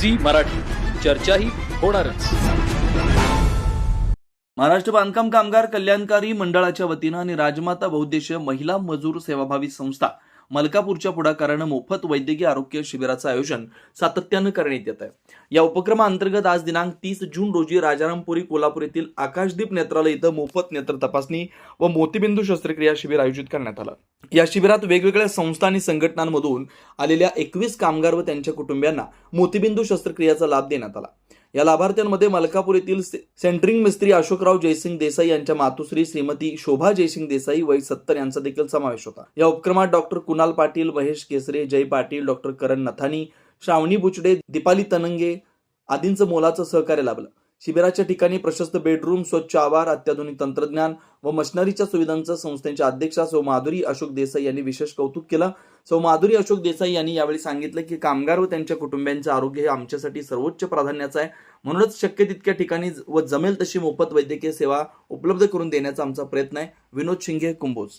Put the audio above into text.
Zee Marathi. चर्चाही होणारच. महाराष्ट्र बांधकाम कामगार कल्याणकारी मंडळाच्या वतीनं आणि राजमाता बहुद्देशीय महिला मजूर सेवाभावी संस्था मलकापूरच्या पुढाकारानं मोफत वैद्यकीय आरोग्य शिबिराचं आयोजन सातत्यानं करण्यात येत आहे. या उपक्रमाअंतर्गत आज दिनांक तीस जून रोजी राजारामपुरी कोल्हापूर येथील आकाशदीप नेत्रालय इथं मोफत नेत्र तपासणी व मोतीबिंदू शस्त्रक्रिया शिबिर आयोजित करण्यात आलं. या शिबिरात वेगवेगळ्या संस्था आणि संघटनांमधून आलेल्या एकवीस कामगार व त्यांच्या कुटुंबियांना मोतीबिंदू शस्त्रक्रियाचा लाभ देण्यात आला. या लाभार्थ्यांमध्ये मलकापूर येथील सेंटरिंग मिस्त्री अशोकराव जयसिंग देसाई यांच्या मातुश्री श्रीमती शोभा जयसिंग देसाई वय सत्तर यांचा देखील समावेश होता. या उपक्रमात डॉक्टर कुणाल पाटील महेश केसरे जय पाटील डॉक्टर करण नथानी श्रावणी बुचडे दीपाली तनंगे आदींचं मोलाचं सहकार्य लाभलं. शिबिराच्या ठिकाणी प्रशस्त बेडरूम स्वच्छ आवार अत्याधुनिक तंत्रज्ञान व मशिनरीच्या सुविधांचं संस्थेच्या अध्यक्षा सौ माधुरी अशोक देसाई यांनी विशेष कौतुक केलं. सौ माधुरी अशोक देसाई यांनी यावेळी सांगितलं की कामगार व त्यांच्या कुटुंबियांचं आरोग्य हे आमच्यासाठी सर्वोच्च प्राधान्याचं आहे. म्हणूनच शक्य तितक्या ठिकाणी व जमेल तशी मोफत वैद्यकीय सेवा उपलब्ध करून देण्याचा आमचा प्रयत्न आहे. विनोद शिंगे कुंभोज.